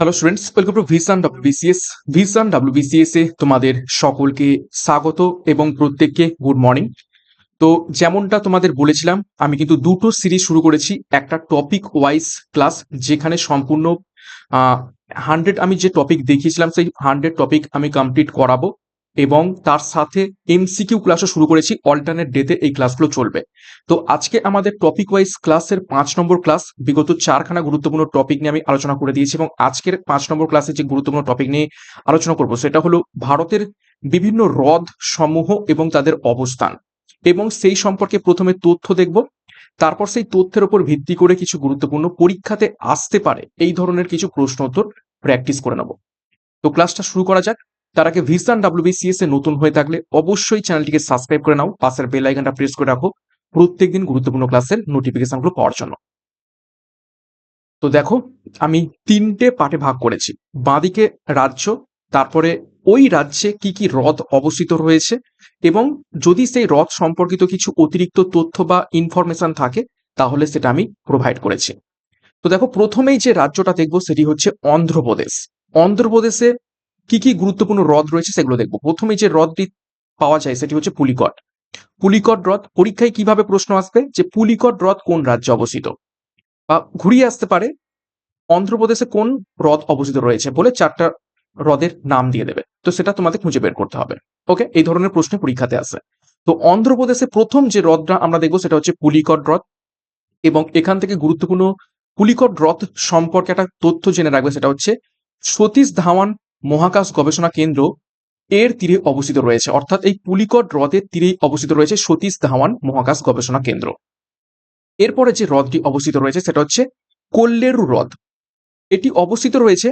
Hello students welcome to Vision WBCS Vision WBCS এ তোমাদের সকলকে স্বাগত এবং প্রত্যেককে গুড মর্নিং তো যেমনটা তোমাদের বলেছিলাম, আমি কিন্তু দুটো সিরিজ শুরু করেছি। একটা টপিক ওয়াইজ ক্লাস যেখানে সম্পূর্ণ হান্ড্রেড আমি যে টপিক দেখিয়েছিলাম, সেই হান্ড্রেড টপিক আমি কমপ্লিট করাবো। এবং তার সাথে এমসিকিউ ক্লাসও শুরু করেছি। অল্টারনেট ডেতে এই ক্লাসগুলো চলবে। তো আজকে আমাদের টপিক ওয়াইজ ক্লাসের পাঁচ নম্বর ক্লাস বিগত চারখানা গুরুত্বপূর্ণ টপিক নিয়ে আমি আলোচনা করে দিয়েছি এবং আজকের পাঁচ নম্বর ক্লাসে যে গুরুত্বপূর্ণ টপিক নিয়ে আলোচনা করব, সেটা হলো ভারতের বিভিন্ন হ্রদ সমূহ এবং তাদের অবস্থান। এবং সেই সম্পর্কে প্রথমে তথ্য দেখব, তারপর সেই তথ্যের উপর ভিত্তি করে কিছু গুরুত্বপূর্ণ পরীক্ষাতে আসতে পারে, এই ধরনের কিছু প্রশ্ন উত্তর প্র্যাকটিস করে নেব। তো ক্লাসটা শুরু করা যাক। তার আগে ভিসান ডাব্লিউবিসিএস এ নতুন হয়ে থাকলে অবশ্যই চ্যানেলটিকে সাবস্ক্রাইব করে নাও, পাশের বেল আইকনটা প্রেস করে রাখো প্রত্যেকদিন গুরুত্বপূর্ণ ক্লাসের নোটিফিকেশনগুলো পাওয়ার জন্য। তো দেখো, আমি তিনটে পার্টে ভাগ করেছি। বাঁদিকে রাজ্য, তারপরে ওই রাজ্যে কি কি হ্রদ অবস্থিত রয়েছে এবং যদি সেই হ্রদ সম্পর্কিত কিছু অতিরিক্ত তথ্য বা ইনফরমেশন থাকে, তাহলে সেটা আমি প্রোভাইড করেছি। তো দেখো, প্রথমেই যে রাজ্যটা দেখব সেটি হচ্ছে অন্ধ্রপ্রদেশ। অন্ধ্রপ্রদেশে কি কি গুরুত্বপূর্ণ হ্রদ রয়েছে সেগুলো দেখব। প্রথমে যে হ্রদটি পাওয়া যায় সেটি হচ্ছে পুলিকট। পুলিকট হ্রদ পরীক্ষায় কীভাবে প্রশ্ন আসবে? যে পুলিকট হ্রদ কোন রাজ্যে অবস্থিত? বা ঘুরিয়ে আসতে পারে, অন্ধ্রপ্রদেশে কোন হ্রদ অবস্থিত রয়েছে বলে চারটা হ্রদের নাম দিয়ে দেবে। তো সেটা তোমাদের খুঁজে বের করতে হবে। ওকে? এই ধরনের প্রশ্ন পরীক্ষাতে আসে। তো অন্ধ্রপ্রদেশে প্রথম যে হ্রদটা আমরা দেখব সেটা হচ্ছে পুলিকট হ্রদ এবং এখান থেকে গুরুত্বপূর্ণ পুলিকট হ্রদ সম্পর্কে একটা তথ্য জেনে রাখবে সেটা হচ্ছে সতীশ ধাওয়ান মহাকাশ গবেষণা কেন্দ্র এর তীরে অবস্থিত রয়েছে। অর্থাৎ এই পুলিকট হ্রদের তীরেই অবস্থিত রয়েছে সতীশ ধাওয়ান মহাকাশ গবেষণা কেন্দ্র। এরপরে যে হ্রদটি অবস্থিত রয়েছে সেটা হচ্ছে কল্লেরু হ্রদ। এটি অবস্থিত রয়েছে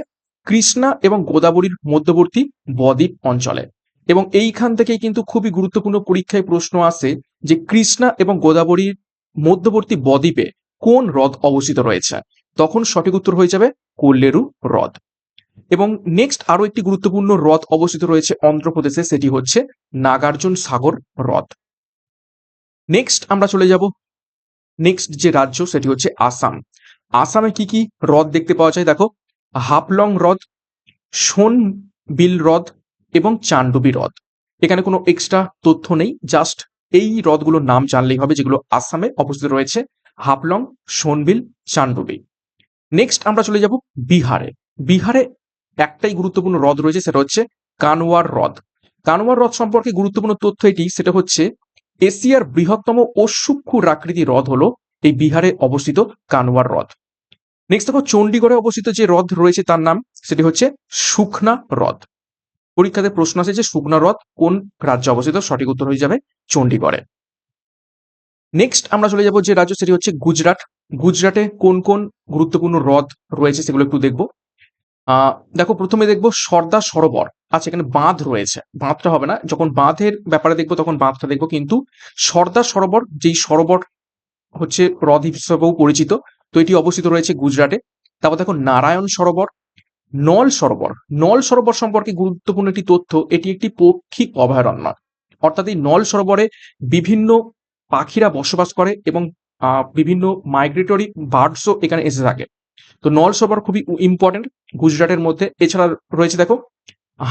কৃষ্ণা এবং গোদাবরীর মধ্যবর্তী বদ্বীপ অঞ্চলে। এবং এইখান থেকেই কিন্তু খুবই গুরুত্বপূর্ণ পরীক্ষায় প্রশ্ন আসে যে কৃষ্ণা এবং গোদাবরীর মধ্যবর্তী বদ্বীপে কোন হ্রদ অবস্থিত রয়েছে। তখন সঠিক উত্তর হয়ে যাবে কল্লেরু হ্রদ। এবং নেক্সট আরও একটি গুরুত্বপূর্ণ হ্রদ অবস্থিত রয়েছে অন্ধ্রপ্রদেশে, সেটি হচ্ছে নাগার্জুন সাগর হ্রদ। নেক্সট আমরা চলে যাব। নেক্সট যে রাজ্য, সেটি হচ্ছে আসাম। আসামে কি কি হ্রদ দেখতে পাওয়া যায়? দেখো, হাফলং হ্রদ সোন বিল হ্রদ এবং চান্ডবি হ্রদ। এখানে কোনো এক্সট্রা তথ্য নেই জাস্ট এই হ্রদগুলোর নাম জানলেই হবে, যেগুলো আসামে অবস্থিত রয়েছে। হাফলং, সোনবিল চান্ডবি নেক্সট আমরা চলে যাব বিহারে। বিহারে একটাই গুরুত্বপূর্ণ হ্রদ রয়েছে, সেটা হচ্ছে কানওয়ার হ্রদ কানওয়ার হ্রদ সম্পর্কে গুরুত্বপূর্ণ তথ্য এটি, সেটা হচ্ছে এশিয়ার বৃহত্তম ও সূক্ষ্ম আকৃতি হ্রদ হলো এই বিহারে অবস্থিত কানওয়ার হ্রদ নেক্সট দেখো, চণ্ডীগড়ে অবস্থিত যে হ্রদ রয়েছে তার নাম, সেটি হচ্ছে সুখনা হ্রদ পরীক্ষাতে প্রশ্ন আছে যে সুখনা হ্রদ কোন রাজ্যে অবস্থিত? সঠিক উত্তর হয়ে যাবে চণ্ডীগড়ে। নেক্সট আমরা চলে যাব যে রাজ্য, সেটি হচ্ছে গুজরাট। গুজরাটে কোন কোন গুরুত্বপূর্ণ হ্রদ রয়েছে সেগুলো একটু দেখব। দেখো প্রথমে দেখব সর্দার সরোবর। আচ্ছা এখানে বাঁধ রয়েছে। বাঁধটা হবে না, যখন বাঁধের ব্যাপারে দেখব তখন বাঁধটা দেখব, কিন্তু সর্দার সরোবর যেই সরোবর হচ্ছে হ্রদ হিসেবেও পরিচিত, তো এটি অবস্থিত রয়েছে গুজরাটে। তারপর দেখো নারায়ণ সরোবর, নল সরোবর। নল সরোবর সম্পর্কে গুরুত্বপূর্ণ একটি তথ্য, এটি একটি পক্ষী অভয়ারণ্য। অর্থাৎ এই নল সরোবরে বিভিন্ন পাখিরা বসবাস করে এবং বিভিন্ন মাইগ্রেটরি বার্ডসও এখানে এসে থাকে। তো নল সরোবর খুবই ইম্পর্টেন্ট গুজরাটের মধ্যে। এছাড়া রয়েছে দেখো,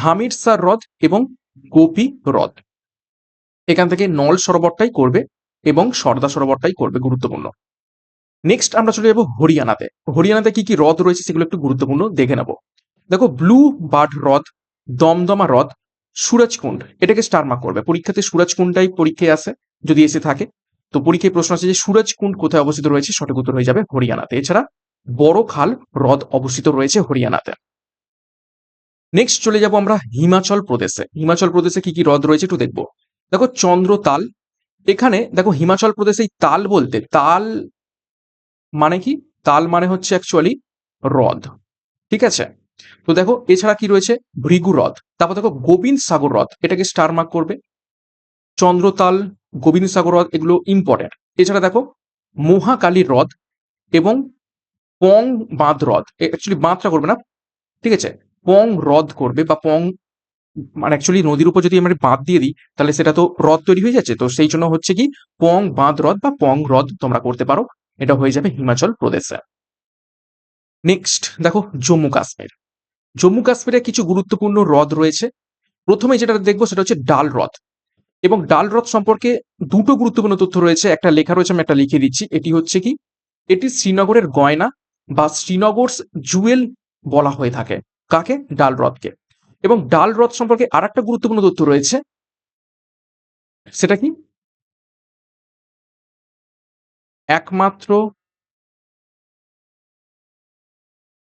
হামিদ সার হ্রদ এবং গোপী হ্রদ এখান থেকে নল সরোবরটাই করবে এবং সর্দা সরোবরটাই করবে গুরুত্বপূর্ণ। নেক্সট আমরা চলে যাব হরিয়ানাতে। হরিয়ানাতে কি কি হ্রদ রয়েছে সেগুলো একটু গুরুত্বপূর্ণ দেখে নেব। দেখো, ব্লু বার্ড হ্রদ দমদমা হ্রদ সুরজকুণ্ড, এটাকে স্টার মার্ক করবে। পরীক্ষাতে সুরজকুণ্ডটাই পরীক্ষায় আসে, যদি এসে থাকে। তো পরীক্ষায় প্রশ্ন আছে যে সুরজকুণ্ড কোথায় অবস্থিত রয়েছে, সঠিক উত্তর হয়ে যাবে হরিয়ানাতে। এছাড়া বড় খাল হ্রদ অবস্থিত রয়েছে হরিয়ানাতে। নেক্সট চলে যাব আমরা হিমাচল প্রদেশে। হিমাচল প্রদেশে কি কি হ্রদ রয়েছে একটু দেখব। দেখো চন্দ্রতাল এখানে দেখো হিমাচল প্রদেশে তাল বলতে, তাল মানে কি? তাল মানে হচ্ছে অ্যাকচুয়ালি হ্রদ। ঠিক আছে? তো দেখো এছাড়া কি রয়েছে? ভৃগু হ্রদ। তারপর দেখো গোবিন্দ সাগর হ্রদ, এটাকে স্টার মার্ক করবে। চন্দ্রতাল গোবিন্দ সাগর হ্রদ, এগুলো ইম্পর্টেন্ট এছাড়া দেখো মহাকালী হ্রদ এবং পং বাঁধ হ্রদ অ্যাকচুয়ালি বাঁধটা করবে না। ঠিক আছে? পং হ্রদ করবে বা পং মানে অ্যাকচুয়ালি নদীর উপর যদি আমরা বাঁধ দিয়ে দিই, তাহলে সেটা তো হ্রদ তৈরি হয়ে যাচ্ছে। তো সেই জন্য হচ্ছে কি, পং বাঁধ হ্রদ বা পং হ্রদ তোমরা করতে পারো। এটা হয়ে যাবে হিমাচল প্রদেশে নেক্সট দেখো জম্মু কাশ্মীর। জম্মু কাশ্মীরে কিছু গুরুত্বপূর্ণ হ্রদ রয়েছে। প্রথমে যেটা দেখব সেটা হচ্ছে ডাল হ্রদ এবং ডাল হ্রদ সম্পর্কে দুটো গুরুত্বপূর্ণ তথ্য রয়েছে। একটা লেখা রয়েছে, আমি একটা লিখে দিচ্ছি। এটি হচ্ছে কি, এটি শ্রীনগরের গয়না বা শ্রীনগর জুয়েল বলা হয়ে থাকে। কাকে? ডাল হ্রদকে এবং ডাল হ্রদ সম্পর্কে আর একটা গুরুত্বপূর্ণ তথ্য রয়েছে। সেটা কি? একমাত্র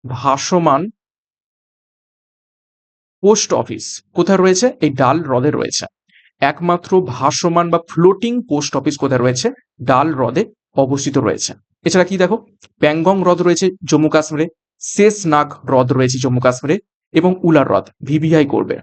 ভাসমান পোস্ট অফিস কোথায় রয়েছে? এই ডাল হ্রদে রয়েছে। একমাত্র ভাসমান বা ফ্লোটিং পোস্ট অফিস কোথায় রয়েছে? ডাল হ্রদে অবস্থিত রয়েছে। এছাড়া কি দেখো? প্যাংগং হ্রদ রয়েছে জম্মু কাশ্মীরে শেষ নাগ হ্রদ রয়েছে জম্মু কাশ্মীরে এবং উলার হ্রদ, ভিভিআই করবে।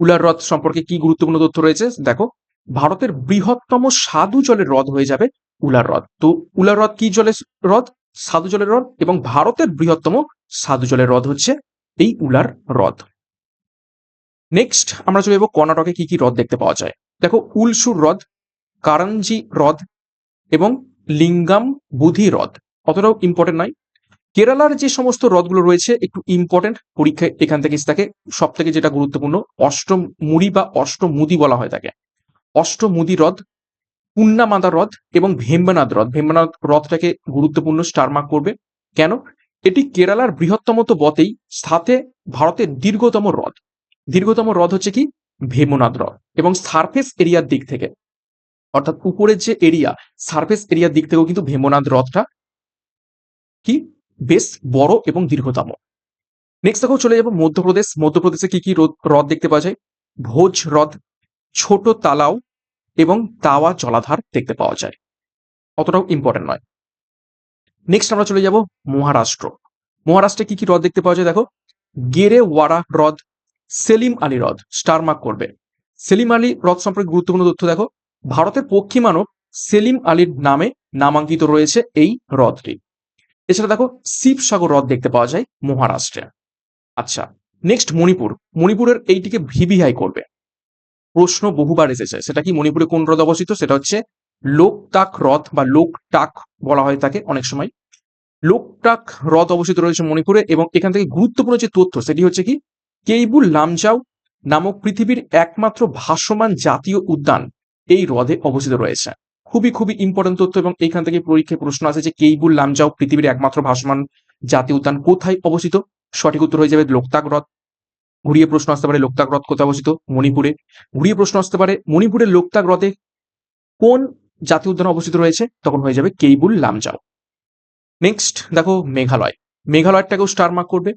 উলার হ্রদ সম্পর্কে কি গুরুত্বপূর্ণ তথ্য রয়েছে? দেখো, ভারতের বৃহত্তম সাধু জলের হ্রদ হয়ে যাবে উলার হ্রদ। তো উলার হ্রদ কি জলের হ্রদ? সাধু জলের হ্রদ এবং ভারতের বৃহত্তম সাধু জলের হ্রদ হচ্ছে এই উলার হ্রদ। নেক্সট আমরা চলে যাব কর্ণাটকে কি কি হ্রদ দেখতে পাওয়া যায়। দেখো, উলসুর হ্রদ, কারঞ্জি হ্রদ এবং লিঙ্গাম বুধি হ্রদ। অতটাও ইম্পর্টেন্ট নয়। কেরালার যে সমস্ত হ্রদগুলো রয়েছে, একটু ইম্পর্টেন্ট পরীক্ষায় এখান থেকে তাকে সব থেকে যেটা গুরুত্বপূর্ণ অষ্টমুড়ি বা অষ্টমুদি বলা হয় তাকে। অষ্টমুদি হ্রদ, পুন্নামাদা হ্রদ এবং ভেম্বানাথ হ্রদ। ভেম্বানাথ হ্রদটাকে গুরুত্বপূর্ণ স্টারমার্ক করবে। কেন? এটি কেরালার বৃহত্তম তো বটেই, সাথে ভারতের দীর্ঘতম হ্রদ। দীর্ঘতম হ্রদ হচ্ছে কি? ভেমনাথ হ্রদ এবং সারফেস এরিয়ার দিক থেকে। অর্থাৎ উপরের যে এরিয়া সারফেস এরিয়ার দিক থেকেও কিন্তু ভেমনাথ হ্রদটা কি? বেশ বড় এবং দীর্ঘতম। নেক্সট দেখো চলে যাব মধ্যপ্রদেশ। মধ্যপ্রদেশে কি কি হ্রদ দেখতে পাওয়া যায়? ভোজ হ্রদ, ছোট তালাও এবং তাওয়া জলাধার দেখতে পাওয়া যায়। অতটাও ইম্পর্টেন্ট নয়। নেক্সট আমরা চলে যাব মহারাষ্ট্র। মহারাষ্ট্রে কি কি হ্রদ দেখতে পাওয়া যায় দেখো? গেরে ওয়ারা হ্রদ, সেলিম আলী হ্রদ স্টার মার্ক করবে। সেলিম আলী হ্রদ সম্পর্কে গুরুত্বপূর্ণ তথ্য দেখো। ভারতের পক্ষী মানব সেলিম আলীর নামে নামাঙ্কিত রয়েছে এই হ্রদটি। এছাড়া দেখো, শিবসাগর হ্রদ দেখতে পাওয়া যায় মহারাষ্ট্রে আচ্ছা নেক্সট মণিপুর। মণিপুরের এইটিকে ভিভিআই করবে। প্রশ্ন বহুবার এসেছে, সেটা কি মণিপুরে কোন হ্রদ অবস্থিত? সেটা হচ্ছে লোকটাক হ্রদ বা লোকটাক বলা হয় তাকে অনেক সময়। লোকটাক হ্রদ অবস্থিত রয়েছে মণিপুরে এবং এখান থেকে গুরুত্বপূর্ণ যে তথ্য, সেটি হচ্ছে কি, কেইবুল লামজাও নামক পৃথিবীর একমাত্র ভাসমান জাতীয় উদ্যান এই হ্রদে অবস্থিত রয়েছে। খুবই খুবই ইম্পর্টেন্ট তথ্য এবং এইখান থেকে পরীক্ষায় প্রশ্ন আছে যে কেইবুল লামজাও পৃথিবীর একমাত্র ভাসমান জাতীয় উদ্যান কোথায় অবস্থিত? সঠিক উত্তর হয়ে যাবে লোকতাক হ্রদ। ঘুরিয়ে প্রশ্ন আসতে পারে লোকতাক হ্রদ কোথায় অবস্থিত? মণিপুরে। ঘুরিয়ে প্রশ্ন আসতে পারে মণিপুরের লোকতাক হ্রদে কোন জাতীয় উদ্যান অবস্থিত রয়েছে? তখন হয়ে যাবে কেইবুল লামজাও। নেক্সট দেখো মেঘালয়। মেঘালয়টাকেও স্টার মার্ক করবে।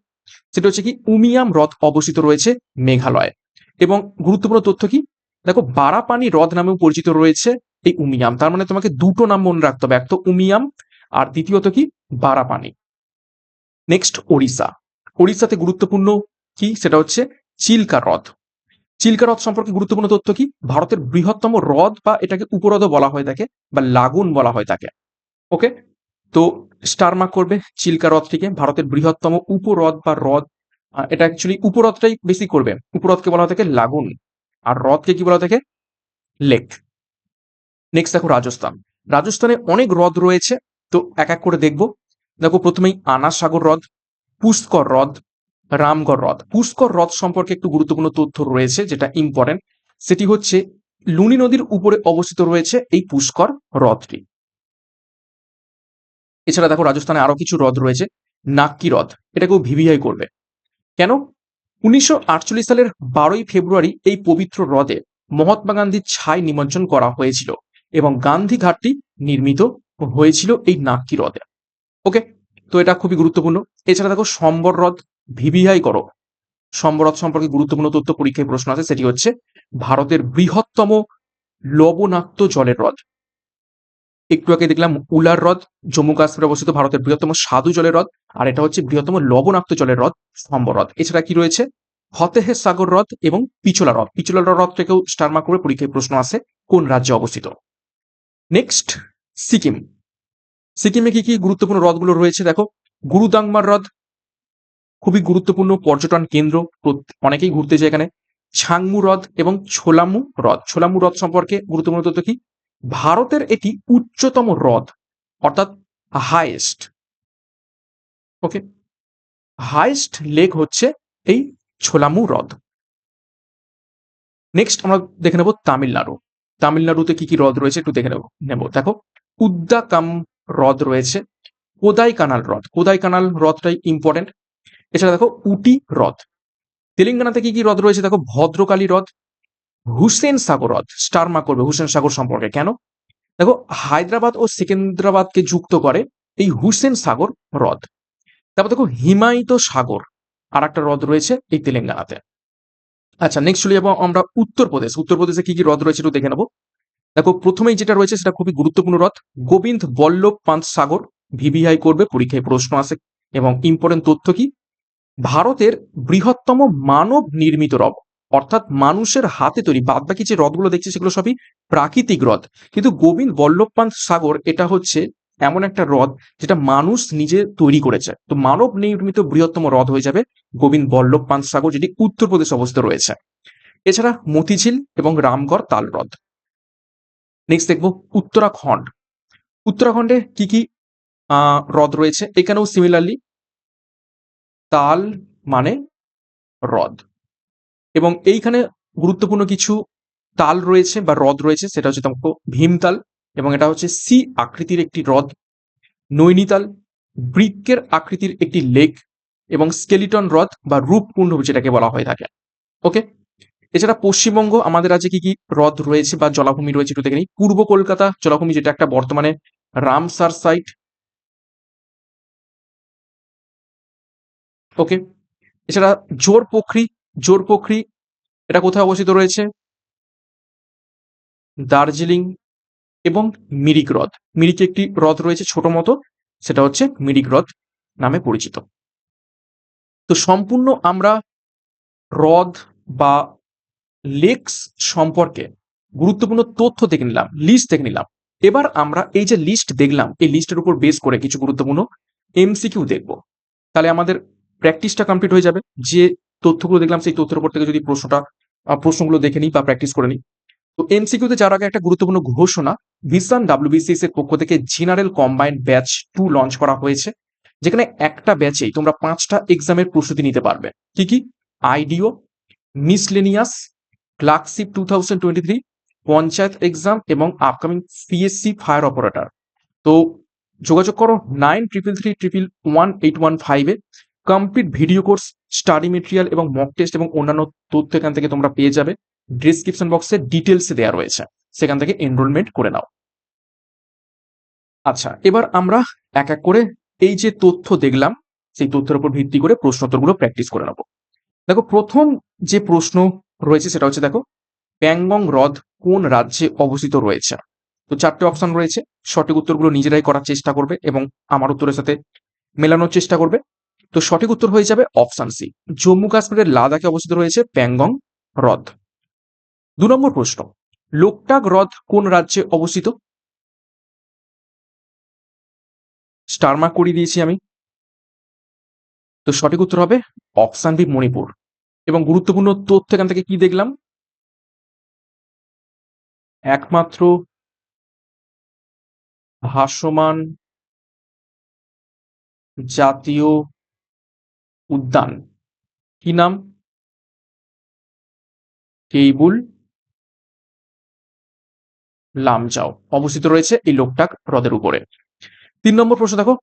সেটা হচ্ছে কি উমিয়াম হ্রদ অবস্থিত রয়েছে মেঘালয়। এবং গুরুত্বপূর্ণ তথ্য কি? দেখো, বারাপানি হ্রদ নামেও পরিচিত রয়েছে এই উমিয়াম। তার মানে তোমাকে দুটো নাম মনে রাখতে হবে, এক তো উমিয়াম আর দ্বিতীয়ত কি? বারাপানি। নেক্সট ওড়িশা। ওড়িশাতে গুরুত্বপূর্ণ কি? সেটা হচ্ছে চিল্কা হ্রদ। চিল্কা হ্রদ সম্পর্কে গুরুত্বপূর্ণ তথ্য কি? ভারতের বৃহত্তম হ্রদ বা এটাকে উপহ্রদও বলা হয় থাকে বা লাগুন বলা হয় থাকে ওকে তো স্টার মার্ক করবে চিল্কা হ্রদটিকে ভারতের বৃহত্তম উপহ্রদ বা হ্রদ। এটা অ্যাকচুয়ালি উপহ্রদটাই বেশি করবে। উপহ্রদকে বলা হয় থাকে লাগুন। আর হ্রদকে কি বলা থাকে? লেক নেক্সট দেখো রাজস্থান। রাজস্থানে অনেক হ্রদ রয়েছে, তো এক এক করে দেখব। দেখো প্রথমেই আনাসাগর হ্রদ, পুষ্কর হ্রদ, রামগড় হ্রদ। পুষ্কর হ্রদ সম্পর্কে একটু গুরুত্বপূর্ণ তথ্য রয়েছে, যেটা ইম্পর্টেন্ট সেটি হচ্ছে লুনি নদীর উপরে অবস্থিত রয়েছে এই পুষ্কর হ্রদটি। এছাড়া দেখো রাজস্থানে আরও কিছু হ্রদ রয়েছে, নাক্কি হ্রদ। এটাকেও ভিভিআই করবে। কেন? উনিশশো আটচল্লিশ সালের বারোই ফেব্রুয়ারি এই পবিত্র হ্রদে মহাত্মা গান্ধীর ছাই নিমজ্জন করা হয়েছিল এবং গান্ধী ঘাটটি নির্মিত হয়েছিল এই নাক্কি হ্রদে। ওকে? তো এটা খুবই গুরুত্বপূর্ণ। এছাড়া দেখো, সম্বর হ্রদ, ভিভিআই করো। সম্বর হ্রদ সম্পর্কে গুরুত্বপূর্ণ তথ্য, পরীক্ষায় প্রশ্ন আছে। সেটি হচ্ছে, ভারতের বৃহত্তম লবণাক্ত জলের হ্রদ। একটু আগে দেখলাম উলার হ্রদ, জম্মু কাশ্মীরে অবস্থিত ভারতের বৃহত্তম সাধু জলের হ্রদ, আর এটা হচ্ছে বৃহত্তম লবণাক্ত জলের হ্রদ সম্বর হ্রদ। এছাড়া কি রয়েছে? ফতেহে সাগর হ্রদ এবং পিছলা হ্রদ। পিছলা হ্রদ থেকেও স্টার মার্ক করে পরীক্ষায় প্রশ্ন আছে কোন রাজ্যে অবস্থিত? নেক্সট সিকিম। সিকিমে কি কি গুরুত্বপূর্ণ হ্রদগুলো রয়েছে? দেখো গুরুদাংমার হ্রদ, খুবই গুরুত্বপূর্ণ পর্যটন কেন্দ্র অনেকেই ঘুরতে যায় এখানে। ছাংমু হ্রদ এবং ছোলামু হ্রদ। ছোলামু হ্রদ সম্পর্কে গুরুত্বপূর্ণ তথ্য কি? ভারতের এটি উচ্চতম হ্রদ, অর্থাৎ হাইয়েস্ট ওকে হাইস্ট লেক হচ্ছে এই ছোলামু হ্রদ। নেক্সট আমরা দেখে নেব তামিলনাড়ু। তামিলনাড়ুতে কি কি হ্রদ রয়েছে একটু দেখে নেব নেব। দেখো, উদ্দাকাম হ্রদ রয়েছে কোদাই কানাল হ্রদ। কোদাই কানাল হ্রদটাই ইম্পর্টেন্ট এছাড়া দেখো, উটি হ্রদ। তেলেঙ্গানাতে কি কি হ্রদ রয়েছে? দেখো, ভদ্রকালী হ্রদ হুসেন সাগর হ্রদ স্টার মার্ক করবে হুসেন সাগর সম্পর্কে। কেন? দেখো, হায়দ্রাবাদ ও সেকেন্দ্রাবাদকে যুক্ত করে এই হুসেন সাগর হ্রদ। তারপর দেখো, হিমায়িত সাগর আর একটা হ্রদ রয়েছে এই তেলেঙ্গানাতে। আচ্ছা নেক্সট চলে যাব আমরা উত্তরপ্রদেশ উত্তরপ্রদেশে কি কি হ্রদ রয়েছে একটু দেখে নেব। দেখো, প্রথমেই যেটা রয়েছে সেটা খুবই গুরুত্বপূর্ণ হ্রদ, গোবিন্দ বল্লভ পান্ত সাগর ভিভিআই করবে, পরীক্ষায় প্রশ্ন আসে। এবং ইম্পর্টেন্ট তথ্য কি? ভারতের বৃহত্তম মানব নির্মিত হ্রদ অর্থাৎ মানুষের হাতে তৈরি বাদ বাকি যে হ্রদগুলো দেখছি সেগুলো সবই প্রাকৃতিক হ্রদ কিন্তু গোবিন্দ বল্লভ পান্ত সাগর এটা হচ্ছে এমন একটা হ্রদ যেটা মানুষ নিজে তৈরি করেছে। তো মানব নির্মিত বৃহত্তম হ্রদ হয়ে যাবে গোবিন্দ বল্লভ পান্ত সাগর, যেটি উত্তরপ্রদেশ অবস্থিত রয়েছে। এছাড়া মতিঝিল এবং রামগড় তাল হ্রদ নেক্সট দেখব উত্তরাখণ্ড। উত্তরাখণ্ডে কি কি হ্রদ রয়েছে? এখানেও সিমিলারলি তাল মানে হ্রদ এবং এইখানে গুরুত্বপূর্ণ কিছু তাল রয়েছে বা হ্রদ রয়েছে, সেটা হচ্ছে তোমাকে ভীমতাল এবং এটা হচ্ছে সি আকৃতির একটি হ্রদ নৈনিতাল বৃক্কের আকৃতির একটি লেক এবং স্কেলিটন হ্রদ বা রূপকুণ্ড যেটাকে বলা হয়ে থাকে। ওকে? এছাড়া পশ্চিমবঙ্গ, আমাদের রাজ্যে কি কি হ্রদ রয়েছে বা জলাভূমি রয়েছে একটু দেখে নিই। পূর্ব কলকাতা জলাভূমি যেটা একটা বর্তমানে রামসার সাইট ওকে? এছাড়া জোর পোখরি জোর পোখরি এটা কোথায় অবস্থিত রয়েছে? দার্জিলিং এবং মিরিক হ্রদ। মিরিকে একটি হ্রদ রয়েছে ছোট মতো, সেটা হচ্ছে মিরিক হ্রদ নামে পরিচিত। তো সম্পূর্ণ আমরা হ্রদ বা লেকস সম্পর্কে গুরুত্বপূর্ণ তথ্য দেখে নিলাম লিস্ট দেখে নিলাম। এবার আমরা এই যে লিস্ট দেখলাম, এই লিস্টের উপর বেস করে কিছু গুরুত্বপূর্ণ এমসিকিউ দেখব। তাহলে আমাদের প্র্যাকটিসটা কমপ্লিট হয়ে যাবে। যে তথ্যগুলো দেখলাম, সেই তথ্যের উপর থেকে যদি প্রশ্নটা প্রশ্নগুলো দেখে নিই বা প্র্যাকটিস করে নিই। তো এমসিকিউতে যার আগে একটা গুরুত্বপূর্ণ ঘোষণা ভিসান ডাব্লিউবিসিএস এর পক্ষ থেকে general combined batch two launch করা হয়েছে, যেখানে একটা ব্যাচেই তোমরা পাঁচটা এক্সামের প্রস্তুতি নিতে পারবে। কি কি? IDO miscellaneous clerkship two thousand twenty three panchayat exam এবং আপকামিং সিএসসি ফায়ার অপারেটর তো যোগাযোগ করো nine triple three triple one eight one ফাইভে complete video course study material এবং মক টেস্ট এবং অন্যান্য তথ্য এখান থেকে তোমরা পেয়ে যাবে। ডিসক্রিপশন বক্সে ডিটেলসে দেওয়া রয়েছে। সেখান থেকে এনরোলমেন্ট করে নাও। আচ্ছা এবার আমরা এক এক করে এই যে তথ্য দেখলাম, সেই তথ্যের উপর ভিত্তি করে প্রশ্নোত্তরগুলো প্র্যাকটিস করে নেব। দেখো, প্রথম যে প্রশ্ন রয়েছে সেটা হচ্ছে, দেখো, প্যাংগং হ্রদ কোন রাজ্যে অবস্থিত রয়েছে? তো চারটে অপশন রয়েছে। সঠিক উত্তরগুলো নিজেরাই করার চেষ্টা করবে এবং আমার উত্তরের সাথে মেলানোর চেষ্টা করবে। তো সঠিক উত্তর হয়ে যাবে অপশন সি। জম্মু কাশ্মীরের লাদাখে অবস্থিত রয়েছে প্যাংগং হ্রদ। দু নম্বর প্রশ্ন, লোকটাক হ্রদ কোন রাজ্যে অবস্থিত? স্টার মার্ক করিয়ে দিয়েছি আমি। তো সঠিক উত্তর হবে অপশন বি, মণিপুর। এবং গুরুত্বপূর্ণ তথ্য এখান থেকে কি দেখলাম? একমাত্র ভাসমান জাতীয় উদ্যান। কি নাম? কেইবুল লামজাও। অবস্থিত রয়েছে এই লোকটাক হ্রদের উপরে। তিন নম্বর প্রশ্ন দেখো,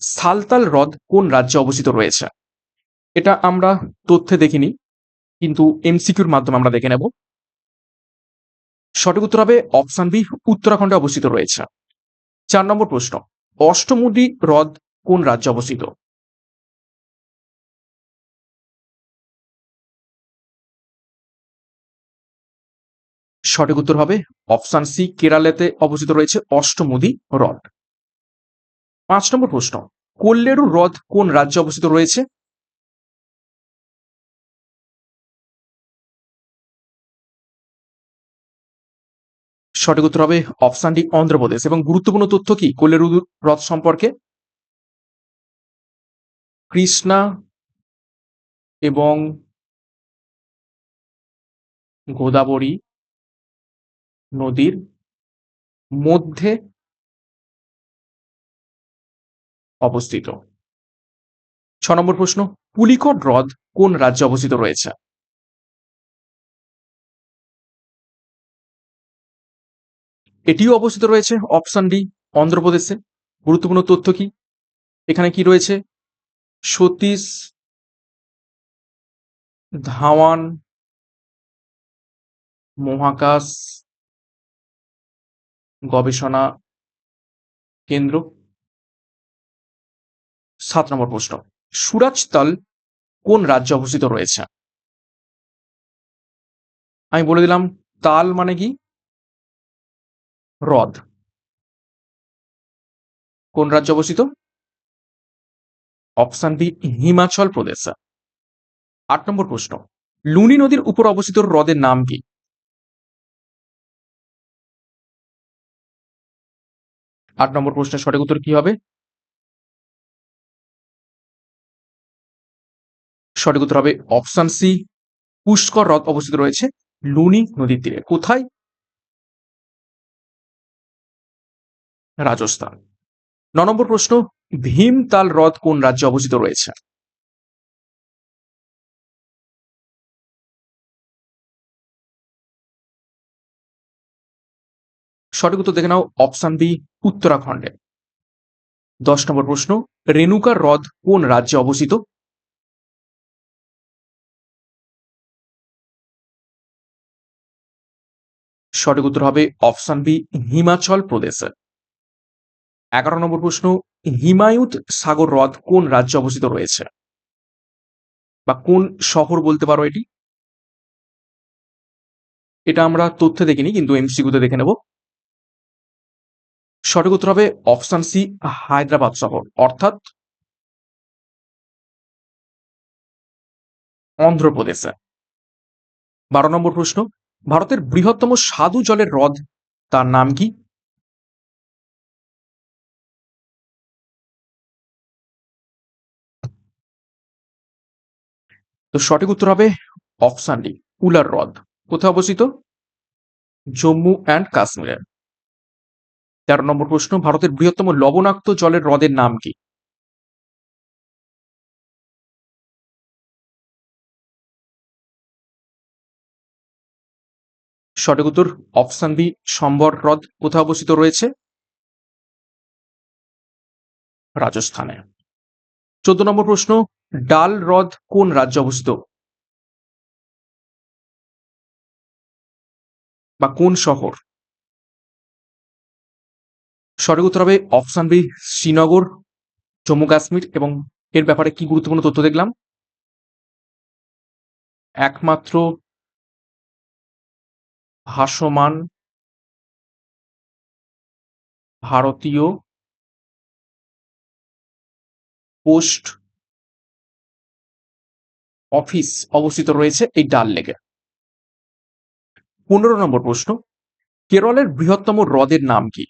সালতাল হ্রদ কোন রাজ্যে অবস্থিত রয়েছে? এটা আমরা তথ্যে দেখিনি, কিন্তু এমসিকিউর মাধ্যমে আমরা দেখে নেব। সঠিক উত্তর হবে অপশন বি, উত্তরাখণ্ডে অবস্থিত রয়েছে। চার নম্বর প্রশ্ন অষ্টমুদি হ্রদ কোন রাজ্যে অবস্থিত? সঠিক উত্তর হবে অপশন সি, কেরালাতে অবস্থিত রয়েছে অষ্টমুদি হ্রদ। পাঁচ নম্বর প্রশ্ন, কোল্লেরু হ্রদ কোন রাজ্যে অবস্থিত রয়েছে? সঠিক উত্তর হবে অপশন ডি, অন্ধ্রপ্রদেশ। এবং গুরুত্বপূর্ণ তথ্য কি কোল্লেরু হ্রদ সম্পর্কে? কৃষ্ণা এবং গোদাবরী নদীর মধ্যে অবস্থিত। ছ নম্বর প্রশ্ন, পুলিকট হ্রদ কোন রাজ্যে অবস্থিত রয়েছে? এটিও অবস্থিত রয়েছে অপশন ডি, অন্ধ্রপ্রদেশে। গুরুত্বপূর্ণ তথ্য কি? এখানে কি রয়েছে? সতীশ ধাওয়ান, মহাকাশ গবেষণা কেন্দ্র। সাত নম্বর প্রশ্ন সুরাজতাল কোন রাজ্যে অবস্থিত রয়েছে? আমি বলে দিলাম, তাল মানে কি? হ্রদ। কোন রাজ্যে অবস্থিত? Option B, Himachal Pradesh. আট নম্বর প্রশ্ন, লুনি নদীর উপর অবস্থিত হ্রদের নাম কি? আট নম্বর প্রশ্নের সঠিক উত্তর কি হবে? সঠিক উত্তর হবে অপশন সি, পুষ্কর হ্রদ অবস্থিত রয়েছে লুনি নদীর তীরে। কোথায়? রাজস্থান। ন নম্বর প্রশ্ন, ভীমতাল হ্রদ কোন রাজ্যে অবস্থিত রয়েছে? সঠিক উত্তর দেখে নাও অপশন বি উত্তরাখণ্ডে। দশ নম্বর প্রশ্ন রেণুকার হ্রদ কোন রাজ্যে অবস্থিত? সঠিক উত্তর হবে অপশন বি হিমাচল প্রদেশে। এগারো নম্বর প্রশ্ন, হিমায়ুত সাগর হ্রদ কোন রাজ্যে অবস্থিত রয়েছে? বা কোন শহর বলতে পারো এটি? এটা আমরা তথ্যে দেখিনি, কিন্তু এমসিকিউতে দেখে নেব। সঠিক উত্তর হবে অপশন সি, হায়দ্রাবাদ শহর। অর্থাৎ অন্ধ্রপ্রদেশে। বারো নম্বর প্রশ্ন, ভারতের বৃহত্তম স্বাদু জলের হ্রদ, তার নাম কি? তো সঠিক উত্তর হবে অপশন ডি, উলার হ্রদ। কোথায় অবস্থিত? জম্মু অ্যান্ড কাশ্মীরে তেরো নম্বর প্রশ্ন, ভারতের বৃহত্তম লবণাক্ত জলের হ্রদের নাম কি? সঠিক উত্তর, অপশন বি সম্বর হ্রদ। কোথায় অবস্থিত রয়েছে? রাজস্থানে। চোদ্দ নম্বর প্রশ্ন, ডাল হ্রদ কোন রাজ্যে অবস্থিত? বা কোন শহর? সঠিক উত্তর হবে অপশন বি, শ্রীনগর, জম্মু কাশ্মীর এবং এর ব্যাপারে কি গুরুত্বপূর্ণ তথ্য দেখলাম? একমাত্র ভাসমান ভারতীয় পোস্ট অফিস অবস্থিত রয়েছে এই ডাল লেকে। পনেরো নম্বর প্রশ্ন, কেরলের বৃহত্তম হ্রদের নাম কি?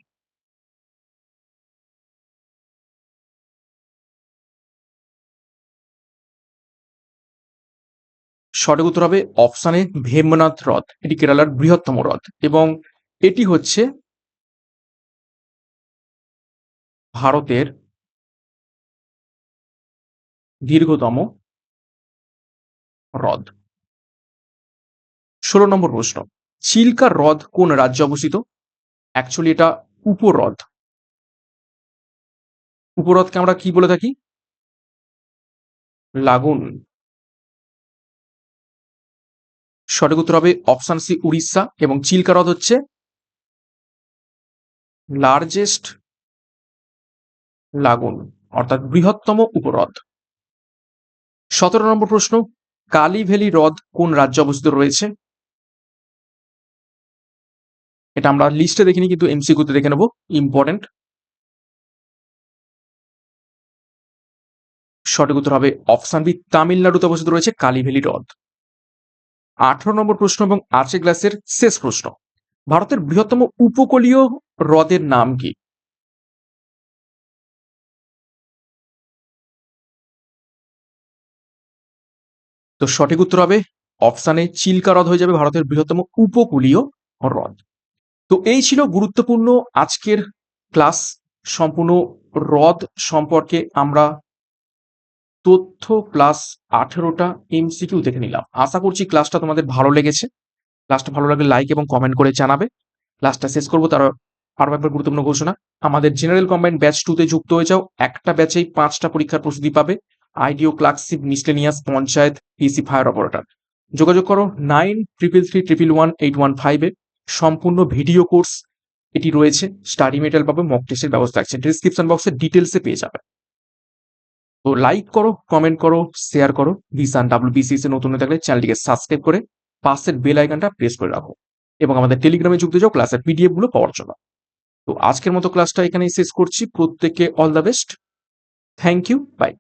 সঠিক উত্তর হবে অপশানে ভেমনাথ হ্রদ। এটি কেরালার বৃহত্তম হ্রদ এবং এটি হচ্ছে ভারতের দীর্ঘতম হ্রদ। ষোলো নম্বর প্রশ্ন, চিল্কা হ্রদ কোন রাজ্যে অবস্থিত? অ্যাকচুয়ালি এটা উপহ্রদ। উপহ্রদকে আমরা কি বলে থাকি? লাগুন। সঠিক উত্তর হবে অপশন সি, উড়িষ্যা এবং চিল্কা হ্রদ হচ্ছে লার্জেস্ট লাগুন অর্থাৎ বৃহত্তম উপহ্রদ। সতেরো নম্বর প্রশ্ন, কালী ভ্যালি হ্রদ কোন রাজ্যে অবস্থিত রয়েছে? এটা আমরা লিস্টে দেখিনি, কিন্তু এমসিকিউতে দেখে নেব। ইম্পর্টেন্ট সঠিক উত্তর হবে অপশন বি, তামিলনাড়ুতে অবস্থিত রয়েছে কালীভ্যালি হ্রদ। আঠারো নম্বর প্রশ্ন এবং আর্চে ক্লাসের শেষ প্রশ্ন। ভারতের বৃহত্তম উপকূলীয় হ্রদের নাম কি? তো সঠিক উত্তর হবে অপশানে চিল্কা হ্রদ হয়ে যাবে ভারতের বৃহত্তম উপকূলীয় হ্রদ। তো এই ছিল গুরুত্বপূর্ণ আজকের ক্লাস। সম্পূর্ণ হ্রদ সম্পর্কে আমরা তথ্য প্লাস আঠেরোটা এমসিকিউ দেখে নিলাম। আশা করছি ক্লাসটা তোমাদের ভালো লেগেছে। ক্লাসটা ভালো লাগলে লাইক এবং কমেন্ট করে জানাবে। ক্লাসটা শেষ করব তার আরও একবার গুরুত্বপূর্ণ ঘোষণা। আমাদের জেনারেল কম্বাইন্ড ব্যাচ টুতে যুক্ত হয়ে যাও। একটা ব্যাচেই পাঁচটা পরীক্ষার প্রস্তুতি পাবে। IDO clerkship miscellaneous panchayat PC fire operator যোগাযোগ করো nine triple three triple one eight one ফাইভে সম্পূর্ণ ভিডিও কোর্স এটি রয়েছে। স্টাডি মেটেরিয়াল পাবে মক টেস্টের ব্যবস্থা আছে। ডিসক্রিপশন বক্সে ডিটেলসে পেয়ে যাবে। তো লাইক করো কমেন্ট করো শেয়ার করো ভিসান ডাব্লিউবিসিএস এ নতুন হয়ে থাকলে চ্যানেলটিকে সাবস্ক্রাইব করে পাশের বেল আইকনটা প্রেস করে রাখো এবং আমাদের টেলিগ্রামে যুক্ত যাও ক্লাসের পিডিএফগুলো পাওয়ার জন্য। তো আজকের মতো ক্লাসটা এখানেই শেষ করছি। প্রত্যেককে all the best thank you bye